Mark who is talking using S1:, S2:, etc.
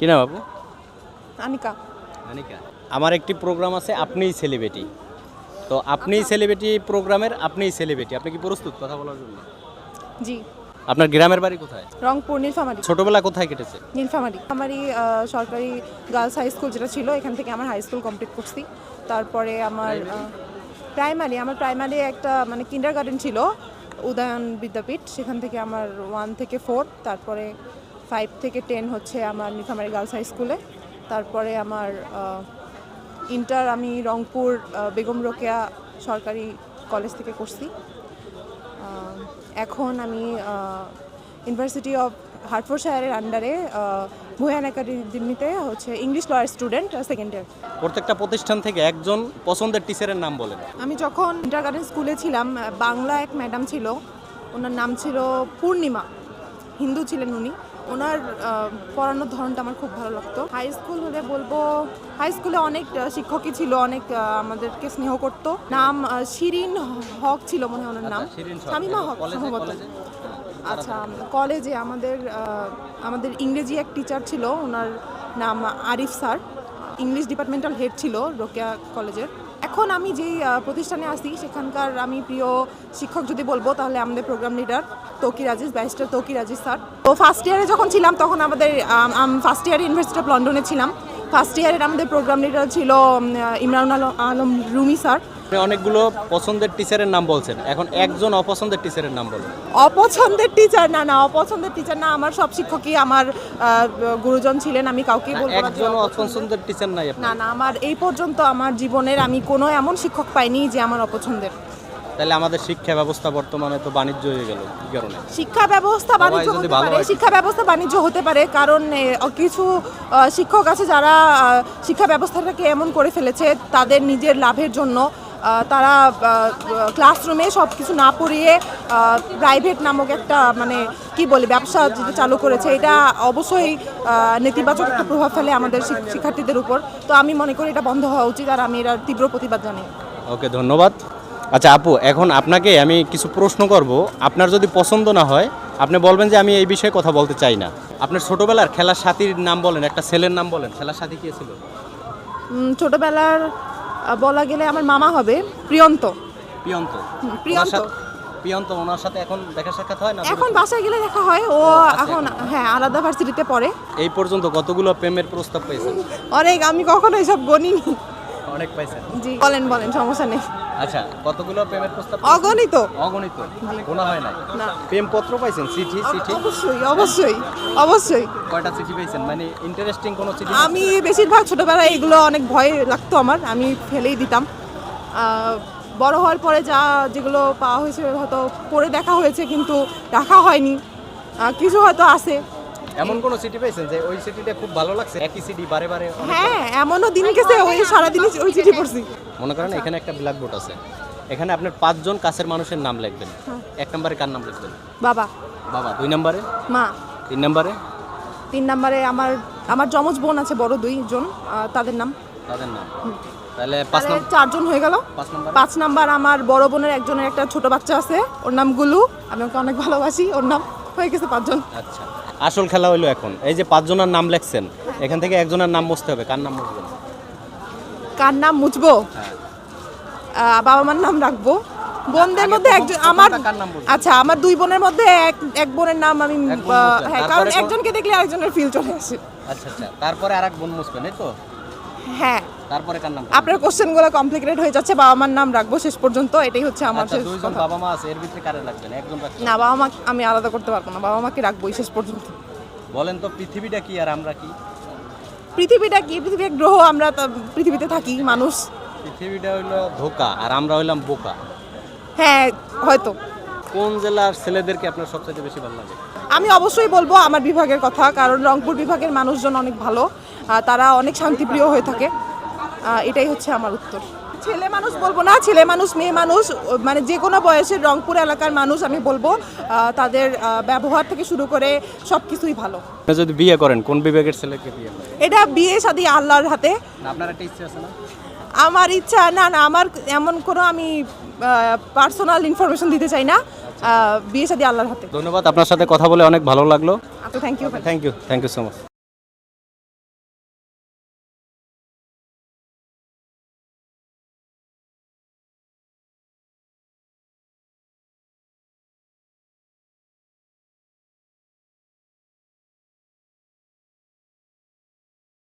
S1: কি নাম আপু?
S2: আনিকা।
S1: আনিকা। আমার একটি প্রোগ্রাম আছে আপনিই সেলিব্রিটি তো আপনিই সেলিব্রিটি প্রোগ্রামের আপনিই সেলিব্রিটি আপনি কি প্রস্তুত কথা বলার জন্য?
S2: জি।
S1: আপনার গ্রামের বাড়ি কোথায়?
S2: রংপুর নীলফামারি।
S1: ছোটবেলা কোথায় কেটেছে?
S2: নীলফামারি। আমারই সরকারি গার্লস হাই স্কুল যেটা ছিল এখান থেকে আমার হাই স্কুল কমপ্লিট করছি। তারপরে আমার প্রাইমারি আমার প্রাইমারি একটা মানে কিন্ডার গার্ডেন ছিল উদয়ন বিদ্যাপীঠ। সেখান থেকে আমার ওয়ান থেকে ফোর তারপরে ফাইভ থেকে টেন হচ্ছে আমার নীলফামারি গার্লস হাই স্কুলে। তারপরে আমার ইন্টার আমি রংপুর বেগম রোকেয়া সরকারি কলেজ থেকে করছি। এখন আমি ইউনিভার্সিটি অফ হার্টফোর্ডশায়ারের আন্ডারে ভুয়ান একাডেমিতে হচ্ছে English lawyer student second year
S1: প্রত্যেকটা প্রতিষ্ঠান থেকে একজন পছন্দের টিচারের নাম বলেন।
S2: আমি যখন ইন্টার গার্ডেন স্কুলে ছিলাম বাংলা এক ম্যাডাম ছিল ওনার নাম ছিল পূর্ণিমা। হিন্দু ছিলেন উনি। ওনার পড়ানোর ধরনটা আমার খুব ভালো লাগতো। হাই স্কুল হলে বলব হাই স্কুলে অনেক শিক্ষকই ছিল অনেক আমাদেরকে স্নেহ করত। নাম শিরিন হক ছিল মনে হয় ওনার নাম।
S1: আচ্ছা, সরকার।
S2: শামিমা হক
S1: কলেজে-
S2: সম্ভবত। আচ্ছা কলেজে আমাদের আমাদের ইংরেজি এক টিচার ছিল ওনার নাম Arif sir. English departmental head ছিল রোকেয়া কলেজের। এখন আমি যেই প্রতিষ্ঠানে আসি সেখানকার আমি প্রিয় শিক্ষক যদি বলব তাহলে আমাদের program leader Touqir Aziz barrister Touqir Aziz sir. তো ফার্স্ট ইয়ারে যখন ছিলাম তখন আমাদের ফার্স্ট ইয়ারে ইউনিভার্সিটি অফ লন্ডনে ছিলাম। ফার্স্ট ইয়ারের আমাদের প্রোগ্রাম লিডার ছিল ইমরান আলম রুমি স্যার।
S1: আপনি অনেকগুলো পছন্দের টিচারের নাম বলছেন। এখন একজন অপছন্দের টিচারের নাম বলেন।
S2: অপছন্দের টিচার না না অপছন্দের টিচার না আমার সব শিক্ষকই আমার গুরুজন ছিলেন আমি কাউকে বলব
S1: একজন
S2: অপছন্দের।
S1: টিচার নাই
S2: না না আমার এই পর্যন্ত আমার জীবনের আমি কোনো এমন শিক্ষক পাইনি যে আমার অপছন্দের।
S1: তাহলে আমাদের শিক্ষা ব্যবস্থা বর্তমানে তো বাণিজ্য হয়ে গেল কি কারণে?
S2: শিক্ষা ব্যবস্থা বাণিজ্য হতে পারে শিক্ষা ব্যবস্থা বাণিজ্য হতে পারে কারণ কিছু শিক্ষক আছে যারা শিক্ষা ব্যবস্থাটাকে এমন করে ফেলেছে তাদের নিজের লাভের জন্য তারা ক্লাসরুমে সব কিছু না পড়িয়ে প্রাইভেট নামক একটা মানে কি বলে ব্যবসা যেটা চালু করেছে এটা অবশ্যই নেতিবাচক একটা প্রভাব ফেলে আমাদের শিক্ষার্থীদের উপর। তো আমি মনে করি এটা বন্ধ হওয়া উচিত আর আমি এটার তীব্র প্রতিবাদ জানাই।
S1: ওকে ধন্যবাদ। আচ্ছা আপু এখন আপনাকে আমি কিছু প্রশ্ন করব। আপনার যদি পছন্দ না হয় আপনি বলবেন যে আমি এই বিষয়ে কথা বলতে চাই না। আপনার ছোটবেলার খেলার সাথীর নাম বলেন একটা ছেলের নাম বলেন খেলার সাথী কে ছিল?
S2: ছোটবেলার বলা গেলে আমার মামা হবে প্রিয়ন্ত।
S1: প্রিয়ন্ত?
S2: প্রিয়ন্ত।
S1: প্রিয়ন্ত ওনার সাথে এখন দেখা সাক্ষাৎ হয় না?
S2: এখন বাসায় গেলে দেখা হয় ও এখন হ্যাঁ আলাদা ভার্সিটিতে পড়ে।
S1: এই পর্যন্ত কতগুলো প্রেমের প্রস্তাব পেয়েছেন?
S2: অনেক আমি কখনো এসব গণিনি।
S1: অনেক পাইছেন
S2: জি বলেন বলেন সমস্যা নেই।
S1: আচ্ছা কতগুলো প্রেমের প্রস্তাব
S2: অগণিত।
S1: অগণিত। গোনা হয় না। প্রেম পত্র পাইছেন? চিঠি চিঠি?
S2: অবশ্যই অবশ্যই অবশ্যই।
S1: কয়টা চিঠি পাইছেন মানে ইন্টারেস্টিং কোনো চিঠি
S2: আমি বেশিরভাগ ছোটবেলায় এগুলো অনেক ভয় লাগতো আমার আমি ফেলেই দিতাম। বড় হওয়ার পরে যা যেগুলো পাওয়া হয়েছে হয়তো পড়ে দেখা হয়েছে কিন্তু রাখা হয়নি। কিছু হয়তো আছে।
S1: এমন কোন সিটি পেয়েছেন যে ওই সিটিটা খুব ভালো লাগছে? একই সিটি বারে বারে
S2: হ্যাঁ এমনও দিন গেছে ওই সারাদিনই ওই চিঠি পড়ছি।
S1: মনে করেন এখানে একটা ব্ল্যাকবোর্ড আছে। এখানে আপনার পাঁচজন কাছের মানুষের নাম লিখবেন।
S2: হ্যাঁ।
S1: এক নম্বরে কার নাম লিখবেন?
S2: বাবা।
S1: বাবা দুই নম্বরে?
S2: মা।
S1: তিন নম্বরে?
S2: তিন নম্বরে আমার আমার যমজ বোন আছে বড় দুইজন আহ, তাদের নাম।
S1: তাদের নাম। তাহলে পাঁচ নম্বর
S2: চারজন হয়ে গেল।
S1: পাঁচ নাম্বার
S2: আমার বড় বোনের একজনের একটা ছোট বাচ্চা আছে ওর নাম গুলু। আমি ওকে অনেক ভালোবাসি ওর নাম হয়ে গেছে পাঁচজন।
S1: আচ্ছা। আসল খেলা হইল এখন। এই যে পাঁচজনের নাম লেখছেন এখান থেকে একজনের নাম মুছতে হবে কার নাম মুছবেন?
S2: কার নাম মুছবো?
S1: হ্যাঁ।
S2: বাবা মার নাম রাখব? বোনদের মধ্যে একজন আমার? আচ্ছা আমার দুই বোনের মধ্যে এক এক বোনের নাম আমি হ্যাঁ কারণ একজনকে দেখলে আরেকজনের ফিল চলে আসে।
S1: আচ্ছা আচ্ছা তারপরে আর এক বোন মুছবেন এই তো?
S2: হ্যাঁ
S1: তারপরে কার নাম?
S2: আপনার কোশ্চেনগুলো কমপ্লিকেটেড হয়ে যাচ্ছে বাবা মার নাম রাখব শেষ পর্যন্ত এটাই হচ্ছে আমার
S1: আচ্ছা
S2: শেষ
S1: দুইজন বাবা মা আছে এর ভিতরে কারে রাখবেন? একজন রাখবেন
S2: না বাবা মা আমি আলাদা করতে পারব না বাবা মাকে রাখবোই শেষ পর্যন্ত।
S1: বলেন তো পৃথিবীটা কি আর আমরা কি?
S2: পৃথিবীটা কি? পৃথিবী এক গ্রহ আমরা তো পৃথিবীতে থাকি মানুষ।
S1: পৃথিবীটা হইল ধোকা আর আমরা হইলাম বোকা।
S2: হ্যাঁ হয়তো।
S1: কোন জেলার ছেলেদেরকে আপনার সবচেয়ে বেশি ভালো লাগে?
S2: আমি অবশ্যই বলব আমার বিভাগের কথা কারণ রংপুর বিভাগের মানুষজন অনেক ভালো তারা অনেক শান্তিপ্রিয় হয়ে থাকে। এটাই হচ্ছে আমার উত্তর। ছেলে মানুষ বলব না ছেলে মানুষ মেয়ে মানুষ মানে যে কোনো বয়সের রংপুর এলাকার মানুষ আমি বলব তাদের ব্যবহার থেকে শুরু করে সব কিছুই ভালো
S1: যদি বিয়ে করেন কোন বিভাগের ছেলেকে বিয়ে
S2: এটা বিয়ে শাদী আল্লাহর হাতে।
S1: আপনার একটা ইচ্ছে আছে না?
S2: আমার ইচ্ছা না না আমার এমন কোনো আমি পার্সোনাল ইনফরমেশন দিতে চাই না। বিয়ে শাদী আল্লাহর হাতে।
S1: ধন্যবাদ আপনার সাথে কথা বলে অনেক ভালো লাগল।
S2: আচ্ছা thank you
S1: thank you thank you so much